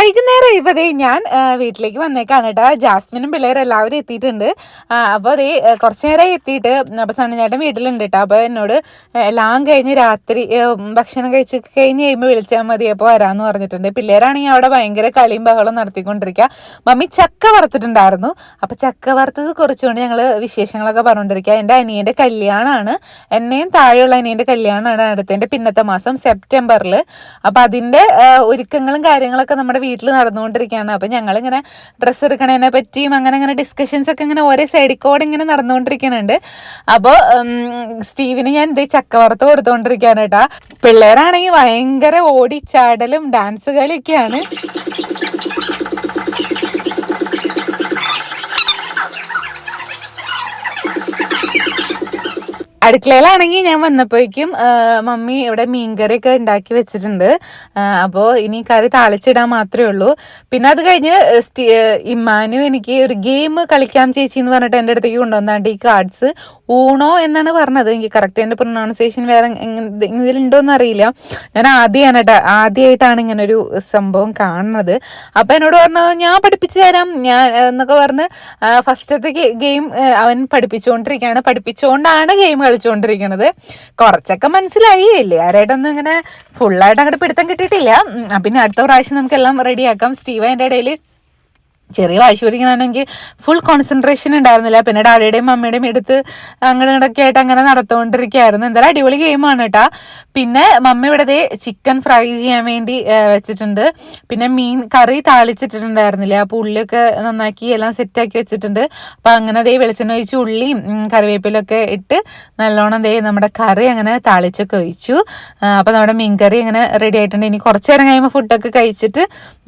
വൈകുന്നേരം ഇപ്പതേ ഞാൻ വീട്ടിലേക്ക് വന്നേക്കാണ് കേട്ടോ. ജാസ്മിനും പിള്ളേരും എല്ലാവരും എത്തിയിട്ടുണ്ട്. അപ്പോൾ അതേ കുറച്ച് നേരമായി എത്തിയിട്ട് അപ്പോൾ സന്നിചേട്ടൻ വീട്ടിലുണ്ട് കേട്ടോ. അപ്പോൾ എന്നോട് എല്ലാം കഴിഞ്ഞ് രാത്രി ഭക്ഷണം കഴിച്ച് കഴിഞ്ഞ് കഴിയുമ്പോൾ വിളിച്ചാൽ മതി. അപ്പോൾ വരാമെന്ന് പറഞ്ഞിട്ടുണ്ട്. പിള്ളേരാണെങ്കിൽ അവിടെ ഭയങ്കര കളിയും ബഹളം നടത്തിക്കൊണ്ടിരിക്കുക മമ്മി ചക്ക വറുത്തിട്ടുണ്ടായിരുന്നു. അപ്പോൾ ചക്ക വറുത്തത് കുറച്ചുകൊണ്ട് ഞങ്ങൾ വിശേഷങ്ങളൊക്കെ പറഞ്ഞുകൊണ്ടിരിക്കുക എന്റെ അനിയന്റെ കല്യാണമാണ് എന്നെയും താഴെയുള്ള അനിയന്റെ കല്യാണമാണ് അടുത്തതിന്റെ പിന്നത്തെ മാസം സെപ്റ്റംബറിൽ അപ്പോൾ അതിന്റെ ഒരുക്കങ്ങളും കാര്യങ്ങളൊക്കെ നമ്മുടെ വീട്ടിൽ നടന്നുകൊണ്ടിരിക്കുകയാണ്. അപ്പോൾ ഞങ്ങളിങ്ങനെ ഡ്രസ്സ് എടുക്കണതിനെ പറ്റിയും അങ്ങനെ അങ്ങനെ ഡിസ്കഷൻസ് ഒക്കെ ഇങ്ങനെ ഒരേ സൈഡിൽ കൂടെ ഇങ്ങനെ നടന്നുകൊണ്ടിരിക്കുന്നുണ്ട്. അപ്പോൾ സ്റ്റീവിന് ഞാൻ എന്തേ ചക്ക വറുത്ത് കൊടുത്തുകൊണ്ടിരിക്കുകയാണ് കേട്ടാ. പിള്ളേരാണെങ്കിൽ ഭയങ്കര ഓടിച്ചാടലും ഡാൻസ് കളിയൊക്കെയാണ്. അടുക്കളയിലാണെങ്കിൽ ഞാൻ വന്നപ്പോഴേക്കും മമ്മി ഇവിടെ മീൻകറിയൊക്കെ ഉണ്ടാക്കി വെച്ചിട്ടുണ്ട്. അപ്പോൾ ഇനി കറി താളിച്ചിടാൻ മാത്രമേ ഉള്ളൂ. പിന്നെ അത് കഴിഞ്ഞ് ഇമ്മാനു എനിക്ക് ഒരു ഗെയിം കളിക്കാം ചേച്ചി എന്ന് പറഞ്ഞിട്ട് എന്റെ അടുത്തേക്ക് കൊണ്ടുവന്നാണ്ട് ഈ കാർഡ്സ് ഊണോ എന്നാണ് പറഞ്ഞത്. എനിക്ക് കറക്റ്റ് എന്റെ പ്രൊനൗൺസിയേഷൻ വേറെ എങ്ങനെ- ഇതിലുണ്ടോ എന്ന് അറിയില്ല. ഞാൻ ആദ്യമാണ് കേട്ടോ ആദ്യമായിട്ടാണ് ഇങ്ങനെ ഒരു സംഭവം കാണുന്നത്. അപ്പം എന്നോട് പറഞ്ഞു ഞാൻ പഠിപ്പിച്ചു തരാം. ഞാൻ എന്നൊക്കെ പറഞ്ഞ് ഫസ്റ്റത്തെ ഗെയിം അവൻ പഠിപ്പിച്ചുകൊണ്ടിരിക്കുകയാണ് പഠിപ്പിച്ചുകൊണ്ടാണ് ഗെയിം കളിച്ചുകൊണ്ടിരിക്കുന്നത് കുറച്ചൊക്കെ മനസ്സിലായി. വലിയകാരായിട്ടൊന്നും ഇങ്ങനെ ഫുള്ളായിട്ട് അങ്ങോട്ട് പിടുത്തം കിട്ടിയിട്ടില്ല. പിന്നെ അടുത്ത പ്രാവശ്യം നമുക്കെല്ലാം റെഡിയാക്കാം സ്റ്റീവ് അതിന്റെ ഇടയിൽ ചെറിയ വാശി പിടിക്കണമെങ്കിൽ ഫുൾ കോൺസെൻട്രേഷൻ ഉണ്ടായിരുന്നില്ല. പിന്നെ ഡാഡിയുടെയും മമ്മിയുടെയും എടുത്ത് അങ്ങനെ ഇടയ്ക്ക് ആയിട്ട് അങ്ങനെ നടത്തുകൊണ്ടിരിക്കുകയായിരുന്നു എന്തായാലും അടിപൊളി ഗെയിമാണ് കേട്ടാ പിന്നെ മമ്മി ഇവിടെ ചിക്കൻ ഫ്രൈ ചെയ്യാൻ വേണ്ടി വെച്ചിട്ടുണ്ട്. പിന്നെ മീൻ കറി താളിച്ചിട്ടുണ്ടായിരുന്നില്ല അപ്പോൾ ഉള്ളിയൊക്കെ നന്നാക്കി എല്ലാം സെറ്റാക്കി വെച്ചിട്ടുണ്ട്. അപ്പോൾ അങ്ങനെ ദേ വെളിച്ചെണ്ണ ഒഴിച്ച് ഉള്ളിയും കറിവേപ്പിലൊക്കെ ഇട്ട് നല്ലോണം ദേ നമ്മുടെ കറി അങ്ങനെ താളിച്ചൊക്കെ ഒഴിച്ചു. അപ്പോൾ നമ്മുടെ മീൻ കറി അങ്ങനെ റെഡി ആയിട്ടുണ്ട്. ഇനി കുറച്ച് നേരം കഴിയുമ്പോൾ ഫുഡൊക്കെ കഴിച്ചിട്ട്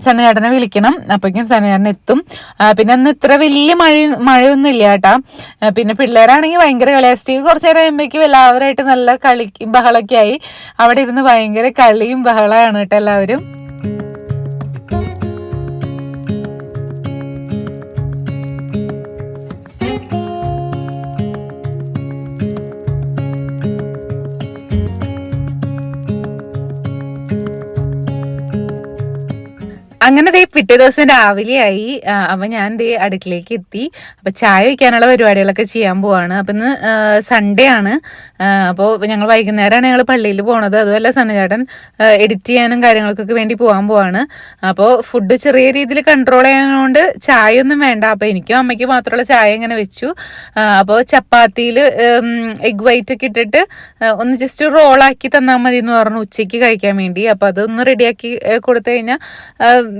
സന്നചേട്ടനെ വിളിക്കണം. അപ്പോഴേക്കും സന്നചേട്ടൻ എത്തും. ആ, പിന്നെ അന്ന് ഇത്ര വലിയ മഴ മഴയൊന്നും ഇല്ല കേട്ടാ പിന്നെ പിള്ളേരാണെങ്കിൽ ഭയങ്കര കളിയാ സ്റ്റീവ് കുറച്ച് നേരം കഴിയുമ്പോഴേക്കും എല്ലാവരായിട്ട് നല്ല കളി ബഹളൊക്കെ ആയി. അവിടെ ഇരുന്ന് ഭയങ്കര കളിയും ബഹളമാണ് കേട്ടോ എല്ലാവരും. അങ്ങനെ ദേ പിറ്റേ ദിവസം രാവിലെയായി. അപ്പൊ ഞാൻ ദേ അടുക്കിലേക്ക് എത്തി. അപ്പൊ ചായ വയ്ക്കാനുള്ള പരിപാടികളൊക്കെ ചെയ്യാൻ പോവാണ്. അപ്പൊ ഇന്ന് സൺഡേ ആണ്. അപ്പോൾ ഞങ്ങൾ വൈകുന്നേരമാണ് ഞങ്ങൾ പള്ളിയിൽ പോണത്. അതുമല്ല സന്നചേട്ടൻ എഡിറ്റ് ചെയ്യാനും കാര്യങ്ങൾക്കൊക്കെ വേണ്ടി പോകാൻ പോവാണ്. അപ്പോൾ ഫുഡ് ചെറിയ രീതിയിൽ കൺട്രോൾ ചെയ്യാനുകൊണ്ട് ചായ ഒന്നും വേണ്ട. അപ്പോൾ എനിക്കും അമ്മയ്ക്കും മാത്രമുള്ള ചായ ഇങ്ങനെ വെച്ചു. അപ്പോൾ ചപ്പാത്തിയിൽ എഗ് വൈറ്റ് ഒക്കെ ഇട്ടിട്ട് ഒന്ന് ജസ്റ്റ് റോളാക്കി തന്നാൽ മതി എന്ന് പറഞ്ഞു ഉച്ചയ്ക്ക് കഴിക്കാൻ വേണ്ടി. അപ്പോൾ അതൊന്ന് റെഡിയാക്കി കൊടുത്തു കഴിഞ്ഞാൽ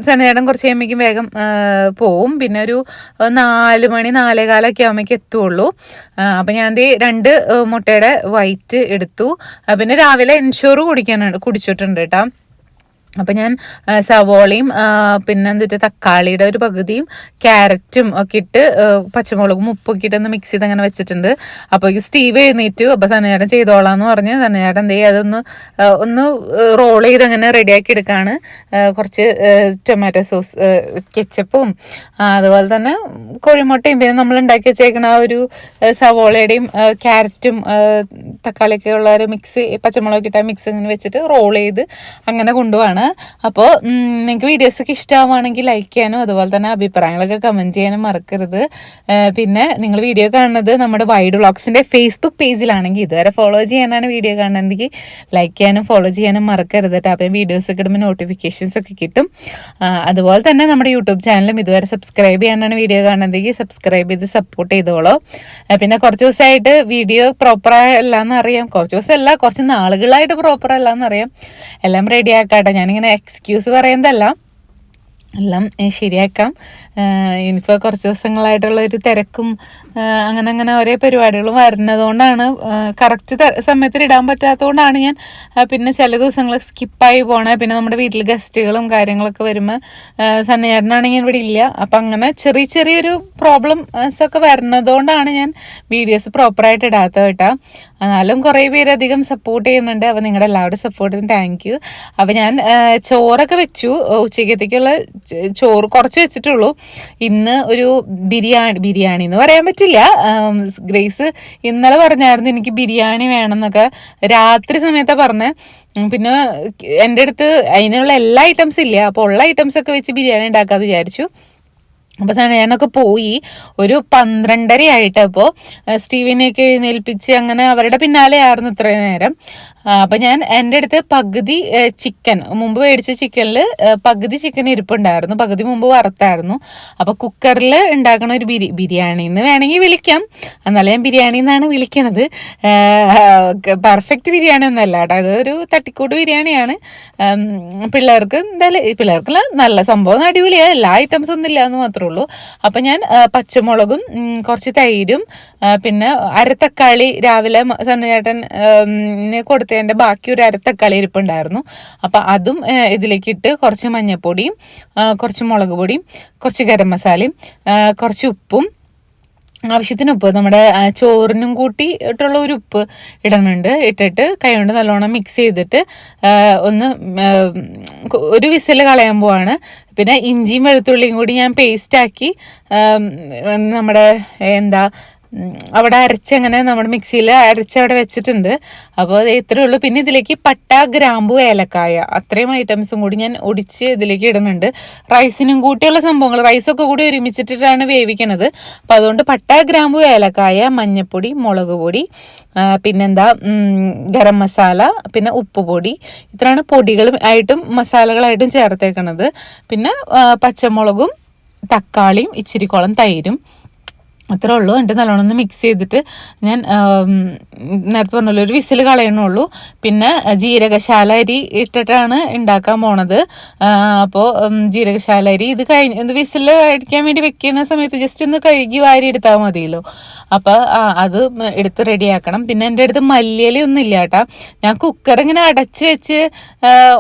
സന്നേടം കുറച്ച് കഴിയുമ്പോഴേക്കും വേഗം പോവും. പിന്നെ ഒരു നാല് മണി നാലേകാലൊക്കെ ആകുമ്പോഴേക്കും എത്തുള്ളൂ. അപ്പം ഞാൻ ദേ രണ്ട് മുട്ടയുടെ വൈറ്റ് എടുത്തു. പിന്നെ രാവിലെ ഇൻഷുർ കുടിക്കാനുണ്ട് കുടിച്ചിട്ടുണ്ട് കേട്ടോ. അപ്പം ഞാൻ സവോളയും പിന്നെ എന്നിട്ട് തക്കാളിയുടെ ഒരു പകുതിയും ക്യാരറ്റും ഒക്കെ ഇട്ട് പച്ചമുളകും ഉപ്പൊക്കെ ഇട്ട് ഒന്ന് മിക്സ് ചെയ്ത് അങ്ങനെ വെച്ചിട്ടുണ്ട്. അപ്പോൾ സ്റ്റീവ് എഴുന്നേറ്റു. അപ്പോൾ സന്നേട്ടൻ ചെയ്തോളാം എന്ന് പറഞ്ഞ് സന്നേട്ടൻ ദേ അതൊന്ന് ഒന്ന് റോൾ ചെയ്ത് അങ്ങനെ റെഡിയാക്കി എടുക്കുകയാണ് കുറച്ച് ടൊമാറ്റോ സോസ് കെച്ചപ്പും അതുപോലെ തന്നെ കോഴിമുട്ടയും പിന്നെ നമ്മൾ ഉണ്ടാക്കി വെച്ചേക്കണ ആ ഒരു സവോളയുടെയും ക്യാരറ്റും തക്കാളിയൊക്കെ ഉള്ള ഒരു മിക്സ് പച്ചമുളകൊക്കെ ഇട്ട മിക്സ് ഇങ്ങനെ വെച്ചിട്ട് റോൾ ചെയ്ത് അങ്ങനെ കൊണ്ടുപോവാണ്. അപ്പോൾ നിങ്ങൾക്ക് വീഡിയോസൊക്കെ ഇഷ്ടമാവുകയാണെങ്കിൽ ലൈക്ക് ചെയ്യാനും അതുപോലെ തന്നെ അഭിപ്രായങ്ങളൊക്കെ കമന്റ് ചെയ്യാനും മറക്കരുത്. പിന്നെ നിങ്ങൾ വീഡിയോ കാണുന്നത് നമ്മുടെ വൈഡ് വ്ളോഗ്സിന്റെ ഫേസ്ബുക്ക് പേജിലാണെങ്കിൽ ഇതുവരെ ഫോളോ ചെയ്യാനാണ് വീഡിയോ കാണുന്നതെങ്കിൽ ലൈക്ക് ചെയ്യാനും ഫോളോ ചെയ്യാനും മറക്കരുത് അപ്പോൾ അപ്പം വീഡിയോസ് ഒക്കെ ഇടുമ്പോൾ നോട്ടിഫിക്കേഷൻസ് ഒക്കെ കിട്ടും. അതുപോലെ തന്നെ നമ്മുടെ യൂട്യൂബ് ചാനലും ഇതുവരെ സബ്സ്ക്രൈബ് ചെയ്യാനാണ് വീഡിയോ കാണുന്നതെങ്കിൽ സബ്സ്ക്രൈബ് ചെയ്ത് സപ്പോർട്ട് ചെയ്തോളൂ. പിന്നെ കുറച്ച് ദിവസമായിട്ട് വീഡിയോ പ്രോപ്പർ അല്ല എന്നറിയാം കുറച്ച് ദിവസം കുറച്ച് നാളുകളായിട്ട് പ്രോപ്പർ അല്ല എന്നറിയാം എല്ലാം റെഡി ആക്കാട്ടെ. ഞാനിങ്ങനെ എക്സ്ക്യൂസ് പറയുന്നതല്ല എല്ലാം ശരിയാക്കാം. ഇനിയിപ്പോൾ കുറച്ച് ദിവസങ്ങളായിട്ടുള്ള ഒരു തിരക്കും അങ്ങനെ അങ്ങനെ ഓരോ പരിപാടികളും വരുന്നതുകൊണ്ടാണ് കറക്റ്റ് സമയത്തിൽ ഇടാൻ പറ്റാത്തതുകൊണ്ടാണ് ഞാൻ പിന്നെ ചില ദിവസങ്ങൾ സ്കിപ്പായി പോണേ. പിന്നെ നമ്മുടെ വീട്ടിൽ ഗസ്റ്റുകളും കാര്യങ്ങളൊക്കെ വരുമ്പോൾ സന്നേരനാണെങ്കിൽ ഇവിടെ ഇല്ല. അപ്പം അങ്ങനെ ചെറിയ ചെറിയൊരു പ്രോബ്ലംസ് ഒക്കെ വരുന്നതുകൊണ്ടാണ് ഞാൻ വീഡിയോസ് പ്രോപ്പറായിട്ട് ഇടാത്ത കേട്ടോ. എന്നാലും കുറേ പേരധികം സപ്പോർട്ട് ചെയ്യുന്നുണ്ട്. അപ്പോൾ നിങ്ങളുടെ എല്ലാവരുടെ സപ്പോർട്ടിന് താങ്ക് യു അപ്പോൾ ഞാൻ ചോറൊക്കെ വെച്ചു. ഉച്ചക്കത്തേക്കുള്ള ചോറ് കുറച്ച് വെച്ചിട്ടുള്ളൂ. ഇന്ന് ഒരു ബിരിയാണി ബിരിയാണി എന്ന് പറയാൻ പറ്റില്ല. ഗ്രേസ് ഇന്നലെ പറഞ്ഞായിരുന്നു എനിക്ക് ബിരിയാണി വേണമെന്നൊക്കെ. രാത്രി സമയത്താണ് പറഞ്ഞത് പിന്നെ എന്റെ അടുത്ത് അതിനുള്ള എല്ലാ ഐറ്റംസ് ഇല്ല? അപ്പോൾ ഉള്ള ഐറ്റംസ് ഒക്കെ വെച്ച് ബിരിയാണി ഉണ്ടാക്കാമെന്ന് വിചാരിച്ചു. അപ്പോൾ ഞാനൊക്കെ പോയി ഒരു പന്ത്രണ്ടര ആയിട്ടപ്പോൾ സ്റ്റീവിനെയൊക്കെ എഴുന്നേൽപ്പിച്ച് അങ്ങനെ അവരുടെ പിന്നാലെ ആയിരുന്നു ഇത്രയും നേരം. അപ്പം ഞാൻ എന്റെ അടുത്ത് പകുതി ചിക്കൻ മുമ്പ് മേടിച്ച ചിക്കനിൽ പകുതി ചിക്കൻ ഇരിപ്പുണ്ടായിരുന്നു. പകുതി മുമ്പ് വറുത്തായിരുന്നു. അപ്പോൾ കുക്കറിൽ ഉണ്ടാക്കണ ഒരു ബിരി ബിരിയാണി എന്ന് വേണമെങ്കിൽ വിളിക്കാം. എന്നാലും ഞാൻ ബിരിയാണി എന്നാണ് വിളിക്കണത്. പെർഫെക്റ്റ് ബിരിയാണി ഒന്നല്ല കേട്ടോ. അതൊരു തട്ടിക്കൂട്ട് ബിരിയാണിയാണ്. പിള്ളേർക്ക് എന്തായാലും ഈ പിള്ളേർക്കുള്ള നല്ല സംഭവം. അടിപൊളിയാണ് എല്ലാ ഐറ്റംസ് ഒന്നും ഇല്ല എന്ന് മാത്രമേ ഉള്ളൂ. അപ്പം ഞാൻ പച്ചമുളകും കുറച്ച് തൈരും പിന്നെ അരത്തക്കാളി രാവിലെ സണ്ണുചേട്ടൻ കൊടുത്തതിന്റെ ബാക്കി ഒരു അരത്തക്കാളി ഇരിപ്പുണ്ടായിരുന്നു. അപ്പം അതും ഇതിലേക്ക് ഇട്ട് കുറച്ച് മഞ്ഞൾപ്പൊടിയും കുറച്ച് മുളക് പൊടിയും കുറച്ച് ഗരം മസാലയും കുറച്ച് ഉപ്പും ആവശ്യത്തിന് ഉപ്പ് നമ്മുടെ ചോറിനും കൂട്ടി ഇട്ടുള്ള ഒരു ഉപ്പ് ഇടുന്നുണ്ട് ഇട്ടിട്ട് കൈകൊണ്ട് നല്ലോണം മിക്സ് ചെയ്തിട്ട് ഒന്ന് ഒരു വിസിൽ കളയാൻ പോവാണ്. പിന്നെ ഇഞ്ചിയും വെളുത്തുള്ളിയും കൂടി ഞാൻ പേസ്റ്റാക്കി നമ്മുടെ എന്താ അവിടെ അരച്ചങ്ങനെ നമ്മൾ മിക്സിയിൽ അരച്ച് അവിടെ വെച്ചിട്ടുണ്ട്. അപ്പോൾ അത് ഇത്രയേ ഉള്ളൂ. പിന്നെ ഇതിലേക്ക് പട്ട ഗ്രാമ്പു ഏലക്കായ അത്രയും ഐറ്റംസും കൂടി ഞാൻ ഒടിച്ച് ഇതിലേക്ക് ഇടുന്നുണ്ട്. റൈസിനും കൂട്ടിയുള്ള സംഭവങ്ങൾ. റൈസൊക്കെ കൂടി ഒരുമിച്ചിട്ടിട്ടാണ് വേവിക്കണത്. അപ്പോൾ അതുകൊണ്ട് പട്ട ഗ്രാമ്പു ഏലക്കായ മഞ്ഞൾപ്പൊടി മുളക് പൊടി പിന്നെന്താ ഗരം മസാല പിന്നെ ഉപ്പ് പൊടി. ഇത്രയാണ് പൊടികളും ആയിട്ടും മസാലകളായിട്ടും ചേർത്തേക്കണത്. പിന്നെ പച്ചമുളകും തക്കാളിയും ഇച്ചിരി തൈരും. അത്രേ ഉള്ളൂ. എന്നിട്ട് നല്ലോണം ഒന്ന് മിക്സ് ചെയ്തിട്ട് ഞാൻ നേരത്തെ പറഞ്ഞല്ലോ ഒരു വിസിൽ കളയണുള്ളൂ പിന്നെ ജീരകശാല അരി ഇട്ടിട്ടാണ് ഉണ്ടാക്കാൻ പോണത്. അപ്പോൾ ജീരകശാല അരി ഇത് കഴിഞ്ഞ് വിസിൽ അടിക്കാൻ വേണ്ടി വെക്കുന്ന സമയത്ത് ജസ്റ്റ് ഒന്ന് കഴുകി വാരി എടുത്താൽ മതിയല്ലോ. അപ്പോൾ അത് എടുത്ത് റെഡിയാക്കണം. പിന്നെ എന്റെ അടുത്ത് മല്ലിയില ഒന്നും ഇല്ല കേട്ടാ. ഞാൻ കുക്കർ ഇങ്ങനെ അടച്ച് വെച്ച്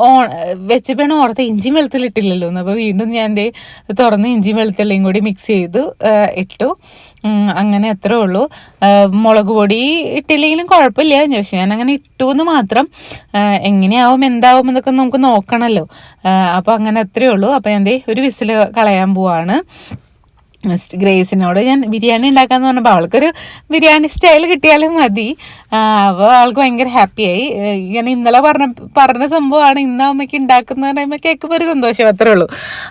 ഓൺ വെച്ചപ്പോഴാണ് ഓർത്ത്. ഇഞ്ചി വെളുത്തുള്ളി ഇട്ടില്ലല്ലോ എന്ന്. അപ്പോൾ വീണ്ടും ഞാൻ ദേ തുറന്ന് ഇഞ്ചി വെളുത്തുള്ളിയും കൂടി മിക്സ് ചെയ്തു ഇട്ടു. അങ്ങനെ അത്രേ ഉള്ളൂ. മുളക് പൊടി ഇട്ടില്ലെങ്കിലും കുഴപ്പമില്ല. പക്ഷെ ഞാൻ അങ്ങനെ ഇട്ടു എന്ന് മാത്രം എങ്ങനെയാവും എന്താവും എന്നൊക്കെ നമുക്ക് നോക്കണമല്ലോ അപ്പോൾ അങ്ങനെ അത്രേ ഉള്ളൂ. അപ്പോൾ ദേ ഒരു വിസിൽ കളയാൻ പോവാണ്. ഗ്രേസിനോട് ഞാൻ ബിരിയാണി ഉണ്ടാക്കാന്ന് പറഞ്ഞപ്പോൾ അവൾക്കൊരു ബിരിയാണി സ്റ്റൈൽ കിട്ടിയാലും മതി. അപ്പോൾ അവൾക്ക് ഭയങ്കര ഹാപ്പിയായി ഇങ്ങനെ ഇന്നലെ പറഞ്ഞ പറഞ്ഞ സംഭവമാണ് ഇന്ന അമ്മയ്ക്ക് ഉണ്ടാക്കുന്ന പറയുമ്പോൾ കേൾക്കുമ്പോൾ ഒരു സന്തോഷം അത്രേ ഉള്ളൂ.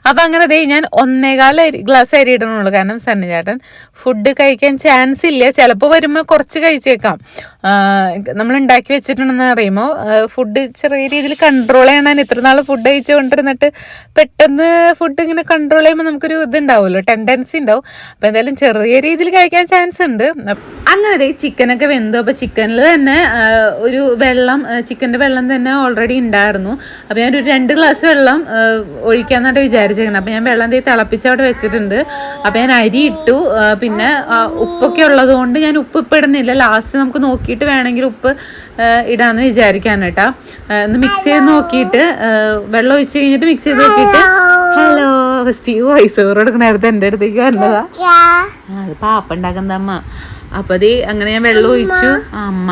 അപ്പോൾ അങ്ങനെ ദേ ഞാൻ ഒന്നേകാല ഗ്ലാസ് അരി ഇടണുള്ളൂ. കാരണം സണ്ണി ചേട്ടൻ ഫുഡ് കഴിക്കാൻ ചാൻസ് ഇല്ല. ചിലപ്പോൾ വരുമ്പോൾ കുറച്ച് കഴിച്ചേക്കാം. നമ്മൾ ഉണ്ടാക്കി വെച്ചിട്ടുണ്ടെന്ന് അറിയുമ്പോൾ ഫുഡ് ചെറിയ രീതിയിൽ കൺട്രോൾ ചെയ്യണം ഇത്ര നാൾ ഫുഡ് കഴിച്ചുകൊണ്ടിരുന്നിട്ട് പെട്ടെന്ന് ഫുഡ് ഇങ്ങനെ കൺട്രോൾ ചെയ്യുമ്പോൾ നമുക്കൊരു ഇതുണ്ടാവുമല്ലോ ടെൻഡൻസി ഉണ്ടാവും. അപ്പോൾ എന്തായാലും ചെറിയ രീതിയിൽ കഴിക്കാൻ ചാൻസ് ഉണ്ട്. അങ്ങനെ ചിക്കനൊക്കെ വെന്തു. അപ്പോൾ ചിക്കനിൽ തന്നെ ഒരു വെള്ളം ചിക്കന്റെ വെള്ളം തന്നെ ഓൾറെഡി ഉണ്ടായിരുന്നു. അപ്പോൾ ഞാനൊരു രണ്ട് ഗ്ലാസ് വെള്ളം ആ, ഒഴിക്കാന്നായിട്ട് വിചാരിച്ചേക്കണം അപ്പോൾ ഞാൻ വെള്ളം തീ തിളപ്പിച്ച് അവിടെ വെച്ചിട്ടുണ്ട്. അപ്പോൾ ഞാൻ അരി ഇട്ടു. പിന്നെ ഉപ്പൊക്കെ ഉള്ളത് കൊണ്ട് ഞാൻ ഉപ്പ് ഇപ്പം ഇടുന്നില്ല. ലാസ്റ്റ് നമുക്ക് നോക്കിയിട്ട് വേണമെങ്കിൽ ഉപ്പ് ഇടാമെന്ന് ഇടാന്ന് വിചാരിക്കാണ് കേട്ടോ. ഒന്ന് മിക്സ് ചെയ്ത് നോക്കിയിട്ട് വെള്ളം ഒഴിച്ച് കഴിഞ്ഞിട്ട് മിക്സ് ചെയ്ത് നോക്കിയിട്ട്. ഹലോ സ്റ്റീവ് ഓവർ കൊടുക്കണ നേരത്തെ എന്റെ അടുത്തേക്ക് വന്നതാ. അത് പാപ്പ ഉണ്ടാക്കുന്ന അമ്മ. അപ്പോൾ അത് അങ്ങനെ ഞാൻ വെള്ളം ഒഴിച്ചു. അമ്മ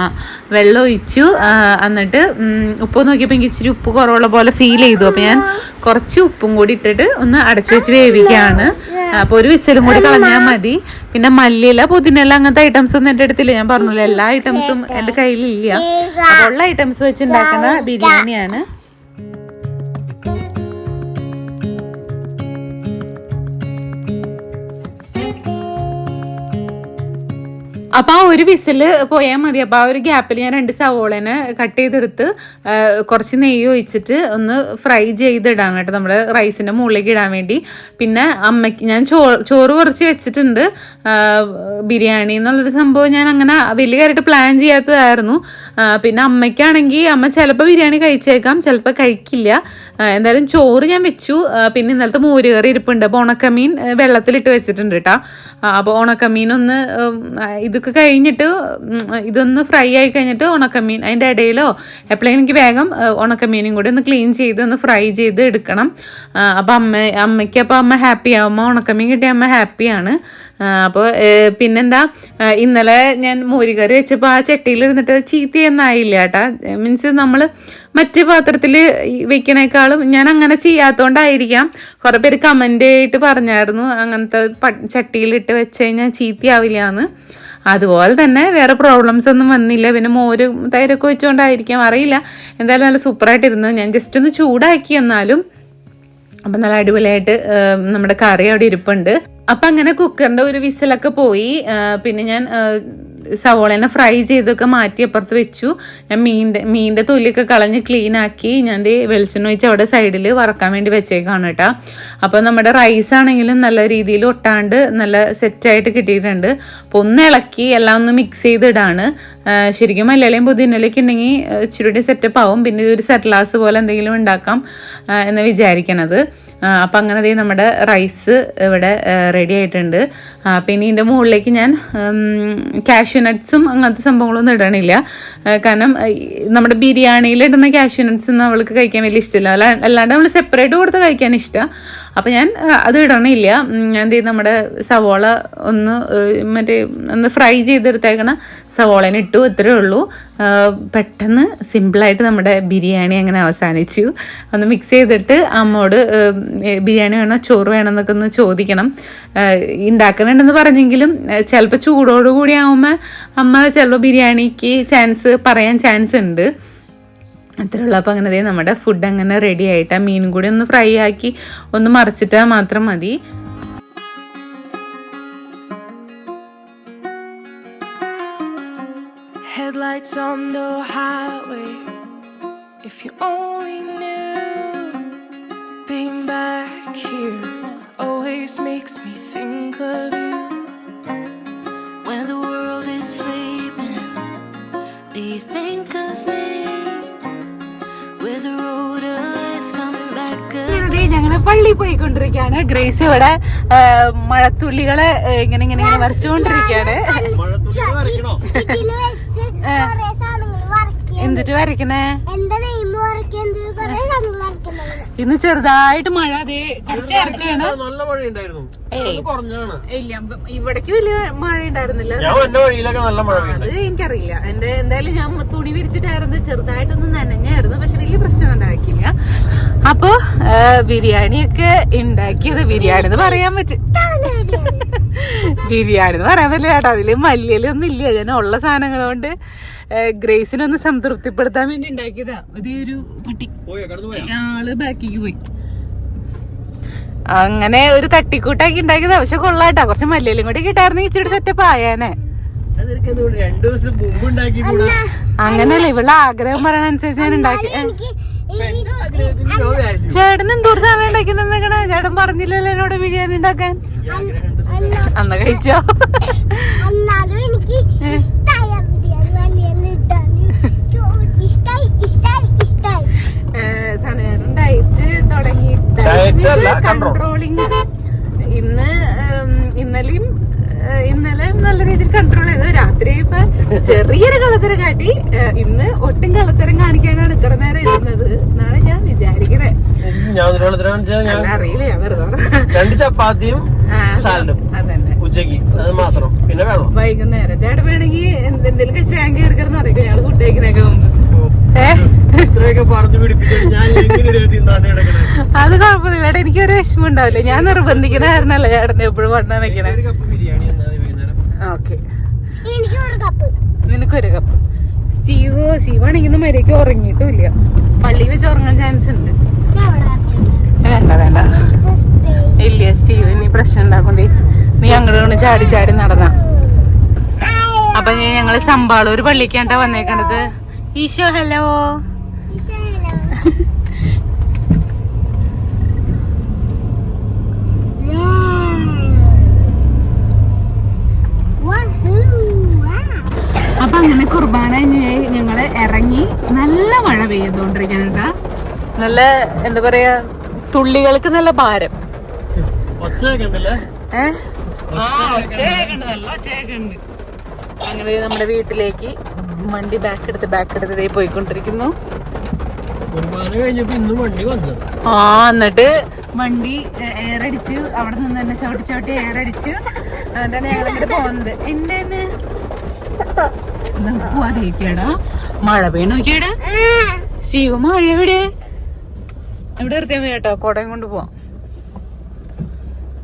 വെള്ളം ഒഴിച്ചു. എന്നിട്ട് ഉപ്പ് നോക്കിയപ്പോൾ എനിക്ക് ഇച്ചിരി ഉപ്പ് കുറവുള്ള പോലെ ഫീൽ ചെയ്തു. അപ്പോൾ ഞാൻ കുറച്ച് ഉപ്പും കൂടി ഇട്ടിട്ട് ഒന്ന് അടച്ചു വെച്ച് വേവിക്കുകയാണ് അപ്പോൾ ഒരു വിസലും കൂടി കളഞ്ഞാൽ മതി. പിന്നെ മല്ലിയില പുതിനല്ല അങ്ങനത്തെ ഐറ്റംസ് ഒന്നും എന്റെ അടുത്തില്ല. ഞാൻ പറഞ്ഞില്ല എല്ലാ ഐറ്റംസും എന്റെ കയ്യിലില്ല. അപ്പോൾ ഉള്ള ഐറ്റംസ് വെച്ച് ഉണ്ടാക്കുന്ന ബിരിയാണിയാണ്. അപ്പൊ ആ ഒരു വിസിൽ പോയാൽ മതി. അപ്പൊ ആ ഒരു ഗ്യാപ്പിൽ ഞാൻ രണ്ട് സവോളനെ കട്ട് ചെയ്തെടുത്ത് കുറച്ച് നെയ്യ് ഒഴിച്ചിട്ട് ഒന്ന് ഫ്രൈ ചെയ്തിടാൻ കേട്ടോ. നമ്മുടെ റൈസിന്റെ മുകളിലേക്ക് ഇടാൻ വേണ്ടി. പിന്നെ അമ്മയ്ക്ക് ഞാൻ ചോ ചോറ് കുറച്ച് വെച്ചിട്ടുണ്ട്. ബിരിയാണി എന്നുള്ളൊരു സംഭവം ഞാൻ അങ്ങനെ വലിയ കാര്യമായിട്ട് പ്ലാൻ ചെയ്യാത്തതായിരുന്നു. പിന്നെ അമ്മയ്ക്കാണെങ്കിൽ അമ്മ ചിലപ്പോൾ ബിരിയാണി കഴിച്ചേക്കാം ചിലപ്പോൾ കഴിക്കില്ല. എന്തായാലും ചോറ് ഞാൻ വെച്ചു. പിന്നെ ഇന്നലത്തെ മോര് കറി ഇരിപ്പുണ്ട്. അപ്പോൾ ഉണക്കമീൻ വെള്ളത്തിലിട്ട് വെച്ചിട്ടുണ്ട് കേട്ടോ അപ്പോൾ ഉണക്കമീൻ ഒന്ന് ഇതൊക്കെ കഴിഞ്ഞിട്ട് ഇതൊന്ന് ഫ്രൈ ആയി കഴിഞ്ഞിട്ട് ഉണക്കമീൻ അതിന്റെ ഇടയിലോ എപ്പോഴെങ്കിലും എനിക്ക് വേഗം ഉണക്കമീനും കൂടി ഒന്ന് ക്ലീൻ ചെയ്ത് ഒന്ന് ഫ്രൈ ചെയ്ത് എടുക്കണം. അപ്പോൾ അമ്മ അമ്മയ്ക്ക് അപ്പോൾ അമ്മ ഹാപ്പി ആവുമ്പോൾ ഉണക്കമീൻ കിട്ടിയ അമ്മ ഹാപ്പിയാണ് അപ്പോൾ പിന്നെന്താ ഇന്നലെ ഞാൻ മോരുകറി വെച്ചപ്പോൾ ആ ചട്ടിയിലിരുന്നിട്ട് ചീത്തയൊന്നായില്ല കേട്ടാ മീൻസ് നമ്മൾ മറ്റ് പാത്രത്തിൽ വെക്കണേക്കാളും ഞാൻ അങ്ങനെ ചെയ്യാത്തതുകൊണ്ടായിരിക്കാം കുറേ പേര് കമന്റ് ആയിട്ട് പറഞ്ഞായിരുന്നു. അങ്ങനത്തെ ചട്ടിയിലിട്ട് വെച്ച് കഴിഞ്ഞാൽ ചീത്തയാവില്ല എന്ന് അതുപോലെ തന്നെ വേറെ പ്രോബ്ലംസ് ഒന്നും വന്നില്ല. പിന്നെ മോര് തൈരൊക്കെ വെച്ചുകൊണ്ടായിരിക്കാം അറിയില്ല. എന്തായാലും നല്ല സൂപ്പറായിട്ടിരുന്നു. ഞാൻ ജസ്റ്റ് ഒന്ന് ചൂടാക്കി എന്നാലും. അപ്പം നല്ല അടിപൊളിയായിട്ട് നമ്മുടെ കറി അവിടെ ഇരിപ്പുണ്ട്. അപ്പം അങ്ങനെ കുക്കറിന്റെ ഒരു വിസിലൊക്കെ പോയി. പിന്നെ ഞാൻ സവോളേനെ ഫ്രൈ ചെയ്തൊക്കെ മാറ്റി അപ്പുറത്ത് വെച്ചു. ഞാൻ മീന്റെ മീന്റെ തൊലിയൊക്കെ കളഞ്ഞ് ക്ലീൻ ആക്കി ഞാൻ വെളിച്ചെണ്ണ ഒഴിച്ച് അവിടെ സൈഡിൽ വറക്കാൻ വേണ്ടി വെച്ചേക്കാണ് കേട്ടോ. അപ്പോൾ നമ്മുടെ റൈസ് ആണെങ്കിലും നല്ല രീതിയിൽ ഒട്ടാണ്ട് നല്ല സെറ്റായിട്ട് കിട്ടിയിട്ടുണ്ട്. അപ്പോൾ ഒന്ന് ഇളക്കി എല്ലാം ഒന്ന് മിക്സ് ചെയ്തിടാണ്. ശരിക്കും മലയാളിയും പുതിനയിലൊക്കെ ഉണ്ടെങ്കിൽ ഇച്ചിരി സെറ്റപ്പ് ആവും. പിന്നെ ഇതൊരു സെറ്റ്ലാസ് പോലെ എന്തെങ്കിലും ഉണ്ടാക്കാം എന്ന് വിചാരിക്കണത്. അപ്പം അങ്ങനെ ദേ നമ്മുടെ റൈസ് ഇവിടെ റെഡി ആയിട്ടുണ്ട്. പിന്നെ ഇതിന്റെ മുകളിലേക്ക് ഞാൻ കാഷ്യൂ നട്ട്സും അങ്ങനത്തെ സംഭവങ്ങളൊന്നും ഇടണില്ല. കാരണം നമ്മുടെ ബിരിയാണിയിൽ ഇടുന്ന കാഷ്യൂ നട്ട്സ് ഒന്നും അവൾക്ക് കഴിക്കാൻ വലിയ ഇഷ്ടമില്ല. അല്ല അല്ലാണ്ട് നമ്മൾ സെപ്പറേറ്റ് കൊടുത്ത് കഴിക്കാൻ ഇഷ്ടമാണ് അപ്പം ഞാൻ അത് ഇടണില്ല. ഞാൻ ദേ നമ്മുടെ സവോള ഒന്ന് മറ്റേ ഒന്ന് ഫ്രൈ ചെയ്തെടുത്തേക്കണ സവോളേനെ ഇട്ടു ഇത്രയേ ഉള്ളൂ. പെട്ടെന്ന് സിമ്പിളായിട്ട് നമ്മുടെ ബിരിയാണി അങ്ങനെ അവസാനിച്ചു. ഒന്ന് മിക്സ് ചെയ്തിട്ട് അമ്മോട് ബിരിയാണി വേണോ ചോറ് വേണോ എന്നൊക്കെ ഒന്ന് ചോദിക്കണം. ഉണ്ടാക്കുന്നുണ്ടെന്ന് പറഞ്ഞെങ്കിലും ചിലപ്പോൾ ചൂടോടുകൂടി ആകുമ്പോൾ അമ്മ ചിലപ്പോൾ ബിരിയാണിക്ക് ചാൻസ് പറയാൻ ചാൻസ് ഉണ്ട്. അത്രേ ഉള്ളൂ അപ്പോൾ അങ്ങനെ നമ്മുടെ ഫുഡ് അങ്ങനെ റെഡി ആയിട്ട് ആ മീനും കൂടി ഒന്ന് ഫ്രൈ ആക്കി ഒന്ന് മറിച്ചിട്ടാൽ മാത്രം മതി. Headlights on the highway. If you only knew, being back here always makes me think of you. When the world is sleeping, do you think of me? With the road ahead's coming back up. പള്ളി പോയിക്കൊണ്ടിരിക്കുകയാണ് grace ഇവിടെ മഴത്തുള്ളികളെ ഇങ്ങനെ ഇങ്ങനെ ഇങ്ങനെ വരച്ചുകൊണ്ടിരിക്കുകയാണ് മഴത്തുള്ളി വെച്ച് എന്നിട്ട് വരയ്ക്കണേ? ഇന്ന് ചെറുതായിട്ട് മഴ അതേ കുറച്ച് ഇറക്കുകയാണ് നല്ല മഴയുണ്ടായിരുന്നു. ഏയ്. കുറഞ്ഞാണ്. ഇല്ല ഇവിടേക്ക് വലിയ മഴ ഉണ്ടായിരുന്നില്ല. അത് എനിക്കറിയില്ല. എന്റെ എന്തായാലും ഞാൻ തുണി വിരിച്ചിട്ടായിരുന്നു ചെറുതായിട്ടൊന്നും നനഞ്ഞായിരുന്നു. പക്ഷെ വലിയ പ്രശ്നം ഉണ്ടാക്കിയില്ല അപ്പൊ ബിരിയാണിയൊക്കെ ഉണ്ടാക്കിയത് ബിരിയാണി എന്ന് പറയാൻ പറ്റും. ബിരിയാണി എന്ന് പറയാൻ പറ്റില്ല കേട്ടോ. അതിൽ മല്ലിയിലൊന്നും ഇല്ല ഞാൻ ഉള്ള സാധനങ്ങൾ കൊണ്ട് ഗ്രേസിനൊന്ന് സംതൃപ്തിപ്പെടുത്താൻ വേണ്ടി ഉണ്ടാക്കിയതാ. ഇതേ ഒരു പട്ടി. പോയോ? കടന്നു പോയോ? ആൾ ബാക്കിക്ക് പോയി. അങ്ങനെ ഒരു തട്ടിക്കൂട്ടാക്കി ഉണ്ടാക്കിയതാ. പക്ഷെ കൊള്ളാട്ടാ. കുറച്ച് മല്ലിയിലും കൂടി കിട്ടായിരുന്നു ഇച്ചിരി സെറ്റപ്പ് ആയേനെ. അങ്ങനല്ലേ ഇവിടെ ഇവളുടെ ആഗ്രഹം പറയണ അനുസരിച്ച് ഞാൻ ഉണ്ടാക്കി ചേട്ടനും എനിക്ക് ഉണ്ടാക്കി നിന്നിക്കണേ ചേട്ടൻ എന്തോരം സാധനം പറഞ്ഞില്ലല്ലോ എന്നോട് ബിരിയാണി ഉണ്ടാക്കാൻ. അന്ന് കഴിച്ചോ. കൺട്രോളിങ് ഇന്ന് ഇന്നലെയും ഇന്നലെ നല്ല രീതിയിൽ കൺട്രോൾ ചെയ്ത്. രാത്രി ഇപ്പൊ ചെറിയൊരു കളത്തരം കാട്ടി ഇന്ന് ഒട്ടും കളത്തരം കാണിക്കാനാണ് ഇത്ര നേരം ഇരുന്നത് എന്നാണ് ഞാൻ വിചാരിക്കുന്നത് അറിയില്ല ഞാൻ വെറുതെ രണ്ട് ചപ്പാത്തിയും സാലഡും അതന്നെ. ഉച്ചയ്ക്ക് അത് മാത്രം. പിന്നെ വേണം? വൈകുന്നേരം. ചേട്ടൻ വേണമെങ്കിൽ എന്തെങ്കിലും കഴിച്ച് ബാങ്ക് അറിയിക്കും ഞങ്ങൾ ഫുഡ് കഴിക്കണൊക്കെ മുമ്പ് ഇത്രയൊക്കെ പറഞ്ഞു പിടിപ്പിച്ചിട്ട് ഞാൻ അത് കുഴപ്പമില്ല ചേട്ടാ എനിക്കൊരു വിഷമം ഉണ്ടാവില്ല. ഞാൻ നിർബന്ധിക്കുന്ന കാരണല്ല ചേട്ടൻ എപ്പോഴും വണ്ണം വെക്കണേ. ഒരു കപ്പ് ബിരിയാണി എന്നാ മതി വൈകുന്നേരം. ഓക്കെ. എനിക്ക് ഒരു കപ്പ്. നിനക്കൊരു കപ്പ്. സ്റ്റീവ് സ്റ്റീവ് ആണെങ്കിൽ ഇന്ന് മര്യാദയ്ക്ക് ഉറങ്ങിയിട്ടുമില്ല പള്ളി വെച്ച് ഉറങ്ങാൻ ചാൻസ് ഉണ്ട്. വേണ്ട വേണ്ട. ഇല്ല സ്റ്റീവ് നീ പ്രശ്നം ഉണ്ടാക്കും. നീ അങ്ങോട്ട് ചാടി ചാടി നടന്ന അപ്പൊ ഞങ്ങൾ സമ്പാളൂർ പള്ളിക്കാണ്ടാ വന്നേക്കണത് ഈശോ ഹലോ! അപ്പൊ അങ്ങനെ കുർബാന ഞങ്ങൾ ഇറങ്ങി നല്ല മഴ പെയ്തുകൊണ്ടിരിക്കാനുണ്ടാ നല്ല എന്താ പറയാ തുള്ളികൾക്ക് നല്ല ഭാരം അങ്ങനെ നമ്മുടെ വീട്ടിലേക്ക് വണ്ടി ബാക്ക് എടുത്ത് ബാക്ക് എടുത്ത് പോയിക്കൊണ്ടിരിക്കുന്നു. ആ എന്നിട്ട് വണ്ടി എയർ അടിച്ച് അവിടെ നിന്ന് തന്നെ ചവിട്ടി ചവിട്ടി എന്നിട്ടാണ് ഞങ്ങൾ ഇങ്ങോട്ട് പോകുന്നത് എന്റെ തന്നെ പോവാതിരിക്കടാ മഴ പെയ്യണ നോക്കിയാടാ. ശിവ മഴ എവിടെ? എവിടെ നിർത്തിയാ കേട്ടോ. കോടയും കൊണ്ട് പോവാം.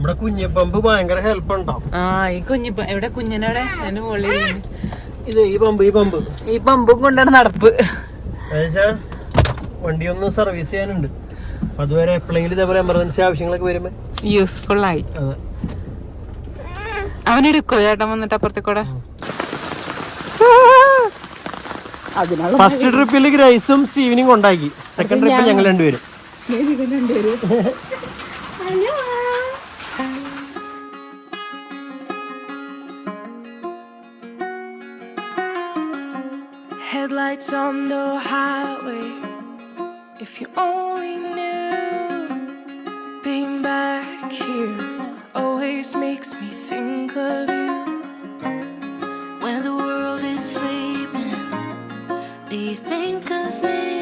നമ്മുടെ കുഞ്ഞിപ്പമ്പ് ഭയങ്കര ഹെൽപ്പ് ഉണ്ടാവും ആ ഈ കുഞ്ഞിപ്പ എവിടെ കുഞ്ഞിനെവിടെ? എന്റെ മുകളിൽ. ഇത് ഈ പമ്പ് ഈ പമ്പ്. ഈ പമ്പും കൊണ്ടാണ് നടപ്പ്. വണ്ടി ഒന്ന് സർവീസ് ചെയ്യാനുണ്ട്. അതുവരെ എപ്പോഴെങ്കിലും ഇതേപോലെ എമർജൻസി ആവശ്യങ്ങളൊക്കെ വരുമ്പോ യൂസ്ഫുൾ ആയി. അതെ. അവനെടുക്കോ ചേട്ടൻ വന്നിട്ട് അപ്പുറത്തെ കൂടെ ഫസ്റ്റ് ട്രിപ്പിൽ ഗ്രൈസും സ്റ്റീവനും കൊണ്ടാക്കി. സെക്കൻഡ് ട്രിപ്പിൽ ഞങ്ങൾ രണ്ടുപേരും. Headlights on the highway. If you only knew, being back here always makes me think of you. When the world is sleeping, do you think of me?